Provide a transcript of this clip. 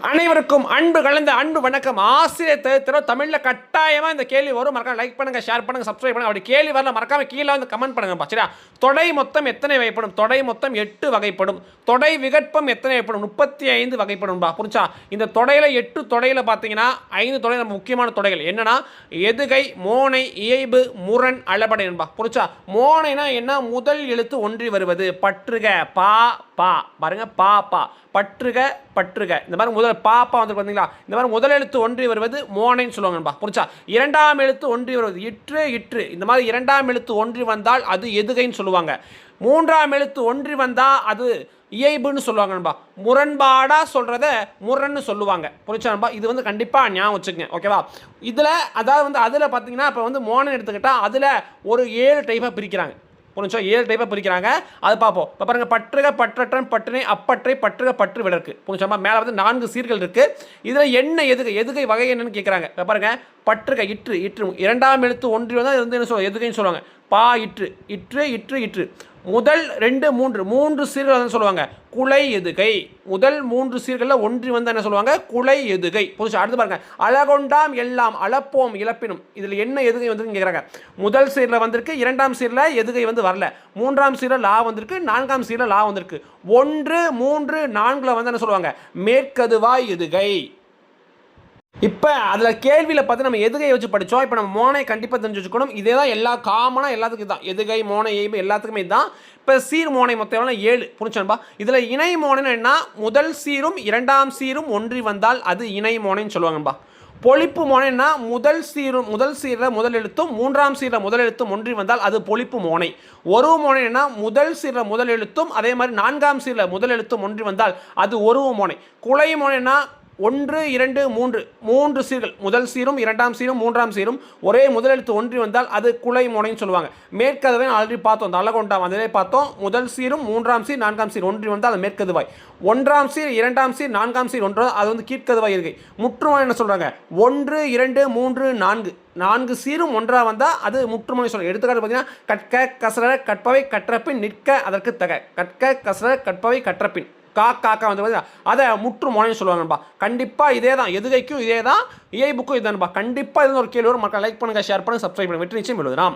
அனைவருக்கும் அன்பு கலந்த அன்பு வணக்கம். ஆசிரியர் தவிர தமிழில் கட்டாயமாக இந்த கேள்வி வரும். மறக்காம லைக் பண்ணுங்க ஷேர் பண்ணுங்க சப்ஸ்கிரைப் பண்ணுங்கள் அப்படி கேள்வி வரல மறக்காம கீழே வந்து கமெண்ட் பண்ணுங்கப்பா. சரியா? தொடை மொத்தம் எத்தனை வகைப்படும்? தொடை மொத்தம் எட்டு வகைப்படும். தொடை விகற்பம் எத்தனை வகைப்படும்? முப்பத்தி ஐந்து வகைப்படும்பா. புரிஞ்சா? இந்த தொடையில் எட்டு தொடையில பார்த்தீங்கன்னா ஐந்து தொடையில் நம்ம முக்கியமான தொடைகள். என்னன்னா எதுகை மோனை இயைபு முரண் அளபடை என்பா. புரிச்சா மோனைனா என்ன? முதல் எழுத்து ஒன்றி வருவது. பற்றுக பா பா. பாருங்க பா பா. பற்றுக பற்றுக. இந்த மாதிரி முதல் பாப்பா வந்து பார்த்தீங்களா இந்த மாதிரி முதல் எழுத்து ஒன்றி வருவது மோனைன்னு சொல்லுவாங்கப்பா புரிச்சா இரண்டாம் எழுத்து ஒன்றி வருவது இற்று இற்று. இந்த மாதிரி இரண்டாம் எழுத்து ஒன்றி வந்தால் அது எதுகைன்னு சொல்லுவாங்க. மூன்றாம் எழுத்து ஒன்றி வந்தால் அது இயைபுன்னு சொல்லுவாங்கன்பா முரண்பாடாக சொல்கிறத முரண்னு சொல்லுவாங்க. புரிச்சாப்பா இது வந்து கண்டிப்பாக ஞாபகம் வச்சுக்கங்க. ஓகேவா இதில் அதாவது வந்து அதில் பார்த்தீங்கன்னா இப்போ வந்து மோனன் எடுத்துக்கிட்டால் அதில் ஒரு ஏழு டைப்பாக பிரிக்கிறாங்க. புரிஞ்சோ? ஏழு டைப்பாக பிரிக்கிறாங்க. அது பார்ப்போம். இப்போ பாருங்கள் பற்றுக பற்றற்றன் பற்றினை அப்பற்றை பற்றுக பற்று விளக்கு. புரிஞ்சோமா? மேலே வந்து நான்கு சீர்கள் இருக்குது இதில் என்ன எதுகை? எதுகை வகை என்னன்னு கேட்குறாங்க இப்போ பாருங்க பற்றுக இற்று இற்று. இரண்டாம் எழுத்து ஒன்று வந்தால் இது வந்து என்ன சொல்லுவாங்க? எதுகைன்னு சொல்லுவாங்க. பா இற்று. இற்று இற்று இற்று. முதல் ரெண்டு மூன்று. மூன்று சீர்கள் வந்து சொல்லுவாங்க. குலை எதுகை. முதல் மூன்று சீர்களில் ஒன்றி வந்து என்ன சொல்லுவாங்க? குலை எதுகை. புதுசு அடுத்து பாருங்க. அழகொண்டாம் எல்லாம் அளப்போம் இழப்பினும். இதில் என்ன எதுகை வந்து கேட்குறாங்க முதல் சீரில் வந்திருக்கு இரண்டாம் சீரில் எதுகை வந்து வரல. மூன்றாம் சீரில் லா வந்திருக்கு நான்காம் சீரில் லா வந்திருக்கு. ஒன்று மூன்று நான்கில் வந்து என்ன சொல்லுவாங்க? மேற்கதுவாய் எதுகை. இப்போ அதில் கேள்வியில் பார்த்து நம்ம எதுகை வச்சு படித்தோம் இப்போ நம்ம மோனை கண்டிப்பாக தெரிஞ்சு வச்சுக்கணும். இதே தான் எல்லா காமனாக எல்லாத்துக்கும் தான் எதுகை மோனை எய்பு எல்லாத்துக்குமே தான் இப்போ சீர் மோனை மொத்தம் எவ்வளோ ஏழு. புரிச்சோன்பா இதில் இணை மோனைன்னு என்ன முதல் சீரும் இரண்டாம் சீரும் ஒன்றி வந்தால் அது இணை மோனைன்னு சொல்லுவாங்கப்பா பொழிப்பு மோனைன்னா முதல் சீரும் முதல் சீரில் முதல் எழுத்தும் மூன்றாம் சீரில் முதல் எழுத்தும் ஒன்றி வந்தால் அது பொழிப்பு மோனை. ஒரு மோனைன்னா முதல் சீரில் முதல் எழுத்தும் அதே மாதிரி நான்காம் சீரில் முதல் எழுத்தும் ஒன்றி வந்தால் அது ஒரு மோனை. குலை மோனைன்னா ஒன்று இரண்டு மூன்று. மூன்று சீர்கள். முதல் சீரும் இரண்டாம் சீரும் மூன்றாம் சீரும். ஒரே முதலெழுத்து ஒன்றி வந்தால் அது குலை முனைன்னு சொல்லுவாங்க. மேற்கதவை ஆல்ரெடி பார்த்தோம். நல்லகொண்டாம் அதிலே பார்த்தோம். முதல் சீரும் மூன்றாம் சீர் நான்காம் சீர் ஒன்றி வந்தால் அது மேற்கதுவாய். ஒன்றாம் சீர் இரண்டாம் சீர் நான்காம் சீர் ஒன்று அது வந்து கீழ்கதுவாய் இருக்கை. முற்றுமொழி என்ன சொல்கிறாங்க ஒன்று இரண்டு மூன்று நான்கு. நான்கு சீரும் ஒன்றா வந்தால் அது முற்றுமொழி சொல்லுங்க எடுத்துக்காட்டு பார்த்தீங்கன்னா கற்க கசர கற்பவை கற்றப்பின் நிற்க அதற்கு தக. கற்க கசர கற்பவை கற்றப்பின். கா காக்கா வந்து பார்த்தீங்கன்னா அதை முற்று மொழின்னு சொல்லுவாங்கப்பா கண்டிப்பாக இதே தான் எதுகைக்கும் இதே தான் இஐ புக்கும் இதான்பா கண்டிப்பாக இது ஒரு கேள்வி வரும். மக்கள் லைக் பண்ணுங்கள் ஷேர் பண்ணுங்கள் சப்ஸ்கிரைப் பண்ணுங்கள் வெற்றி நிச்சயம் எழுதுனா